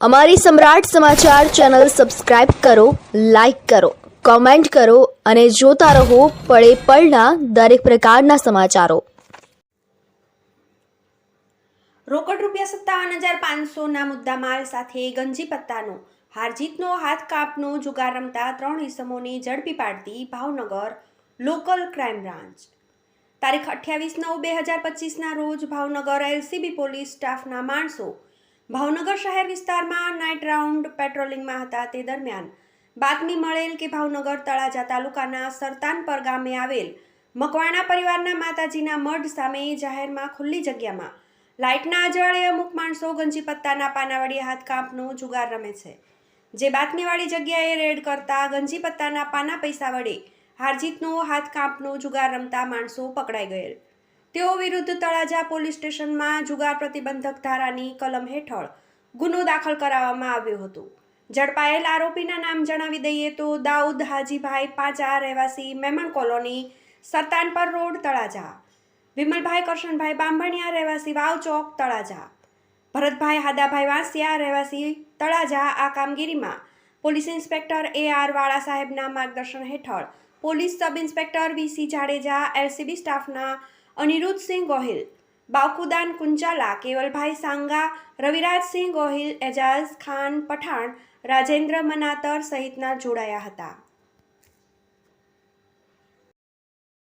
અમારી Samrat Samachar channel subscribe કરો, like કરો, કોમેન્ટ કરો અને જોતા રહો પળે પળના દરેક પ્રકારના સમાચારો. રોકડ રૂપિયા સત્તાવન હજાર પાંચસોના મુદ્દામાલ સાથે ગંજી પત્તાનો. હારજીતનો હાથ કાપનો, જુગાર રમતા ત્રણ ઇસમોને ઝડપી પાડતી ભાવનગર લોકલ ક્રાઇમ બ્રાન્ચ. તારીખ અઠ્યાવીસ નવ બે હજાર પચીસના રોજ ભાવનગર એલસીબી પોલીસ સ્ટાફના માણસો ભાવનગર શહેર વિસ્તારમાં નાઇટ રાઉન્ડ પેટ્રોલિંગમાં હતા તે દરમિયાન. બાતમી મળેલ કે ભાવનગર તળાજા તાલુકાના સરતાનપર ગામે આવેલ મકવાણા પરિવારના માતાજીના મઢ સામે જાહેરમાં ખુલ્લી જગ્યામાં લાઇટના અજવાળે અમુક માણસો ગંજી પત્તાના પાનાવાળી હાથ કાપનો જુગાર રમે છે. જે બાતમીવાળી જગ્યાએ રેડ કરતા ગંજી પત્તાના પાના પૈસા વડે હારજીતનો હાથ જુગાર રમતા માણસો પકડાઈ ગયેલ. તેઓ વિરુદ્ધ તળાજા પોલીસ સ્ટેશનમાં જુગાર પ્રતિબંધક ધારાની કલમ હેઠળ ગુનો દાખલ કરાવવામાં આવ્યો હતો. ઝડપાયેલ આરોપીના નામ જણાવી દઈએ તો દાઉદ હાજીભાઈ પાંચા રહેવાસી મેમણ કોલોની, સરતાનપર રોડ, તળાજા. વિમલભાઈ કરશનભાઈ બાંભણિયા રહેવાસી વાવ ચોક, તળાજા. ભરતભાઈ હાદાભાઈ વાંસિયા રહેવાસી તળાજા આ કામગીરીમાં પોલીસ ઇન્સ્પેક્ટર એ આર વાળા સાહેબના માર્ગદર્શન હેઠળ police sub inspector V C Jadeja LCB સ્ટાફના અનિરુદ્ધસિંહ ગોહિલ બાકુદાન કુંચાલા, કેવલભાઈ સાંગા રવિરાજસિંહ ગોહિલ, એજાઝ ખાન પઠાણ, રાજેન્દ્ર મનાતર સહિતના જોડાયા હતા.